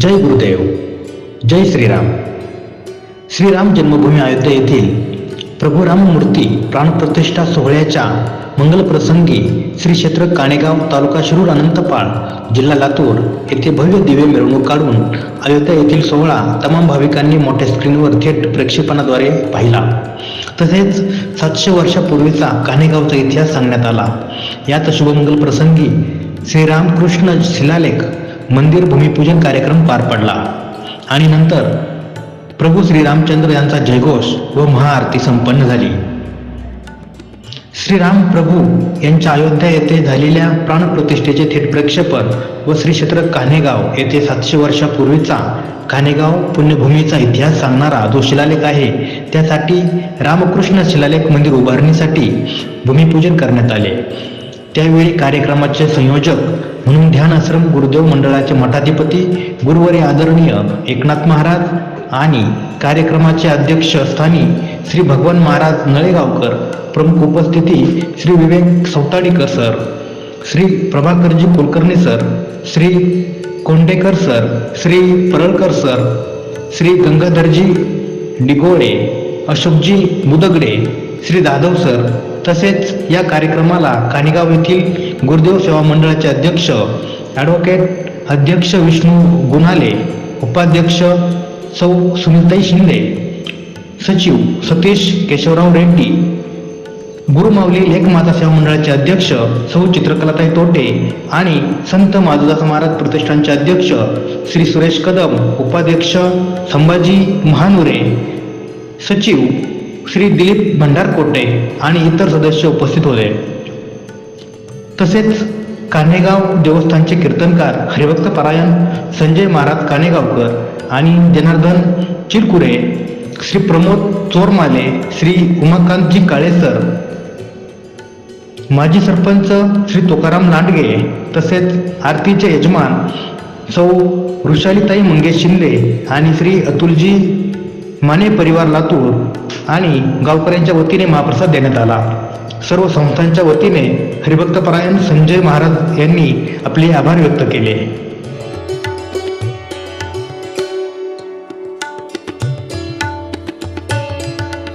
जय गुरुदेव जय श्रीराम. श्रीराम जन्मभूमी अयोध्या येथील प्रभू राममूर्ती प्राणप्रतिष्ठा सोहळ्याच्या मंगलप्रसंगी श्री क्षेत्र काणेगाव तालुका शिरूर अनंतपाळ जिल्हा लातूर येथे भव्य दिव्य मिरवणूक काढून अयोध्या येथील सोहळा तमाम भाविकांनी मोठ्या स्क्रीनवर थेट प्रक्षेपणाद्वारे पाहिला. तसेच सातशे वर्षापूर्वीचा काणेगावचा इतिहास सांगण्यात आला. याच शुभमंगल प्रसंगी श्रीरामकृष्ण शिलालेख मंदिर भूमिपूजन कार्यक्रम पार पडला. आणि नंतर प्रभू श्रीरामचंद्र यांचा जयघोष व महाआरती संपन्न झाली. श्रीराम प्रभू यांच्या अयोध्या येथे झालेल्या प्राणप्रतिष्ठेचे थेट प्रक्षेपण व श्री क्षेत्र कान्हेगाव येथे सातशे वर्षापूर्वीचा कान्हेगाव पुण्यभूमीचा इतिहास सांगणारा जो शिलालेख आहे त्यासाठी रामकृष्ण शिलालेख मंदिर उभारणीसाठी भूमिपूजन करण्यात आले. त्यावेळी कार्यक्रमाचे संयोजक म्हणून ध्यान आश्रम गुरुदेव मंडळाचे मठाधिपती गुरुवारी आदरणीय एकनाथ महाराज आणि कार्यक्रमाचे अध्यक्ष स्थानी श्री भगवान महाराज नळेगावकर प्रमुख उपस्थिती Shri Vivek Sautadikar sir Shri Prabhakarji Kulkarni sir Shri Kondekar sir Shri Paralkar sir Shri Gangadharji Digole Ashokji Mudgade Shri Jadhav sir तसेच या कार्यक्रमाला कानिगाव येथील गुरुदेव सेवा मंडळाचे अध्यक्ष ॲडव्होकेट अध्यक्ष विष्णू गुन्हाले उपाध्यक्ष सौ सुनीताई शिंदे सचिव सतीश केशवराव रेड्डी गुरुमावली लेखमाता सेवा मंडळाचे अध्यक्ष सौ चित्रकलाताई तोटे आणि संत माधुदास महाराज प्रतिष्ठानचे अध्यक्ष श्री सुरेश कदम उपाध्यक्ष संभाजी महानुरे सचिव श्री दिलीप भंडारकोटे आणि इतर सदस्य उपस्थित होते. तसेच कान्हेगाव देवस्थानचे कीर्तनकार हरिभक्त परायण संजय महाराज कानेगावकर आणि जनार्दन चिरकुरे श्री प्रमोद चोरमाले श्री उमाकांतजी काळेसर माजी सरपंच श्री तुकाराम लांडगे तसेच आरतीचे यजमान सौ वृषालीताई मंगेश शिंदे आणि श्री अतुलजी माने परिवार लातूर आणि गावकऱ्यांच्या वतीने महाप्रसाद देण्यात आला. सर्व संस्थांच्या वतीने हरिभक्तपरायण संजय महाराज यांनी आपले आभार व्यक्त केले.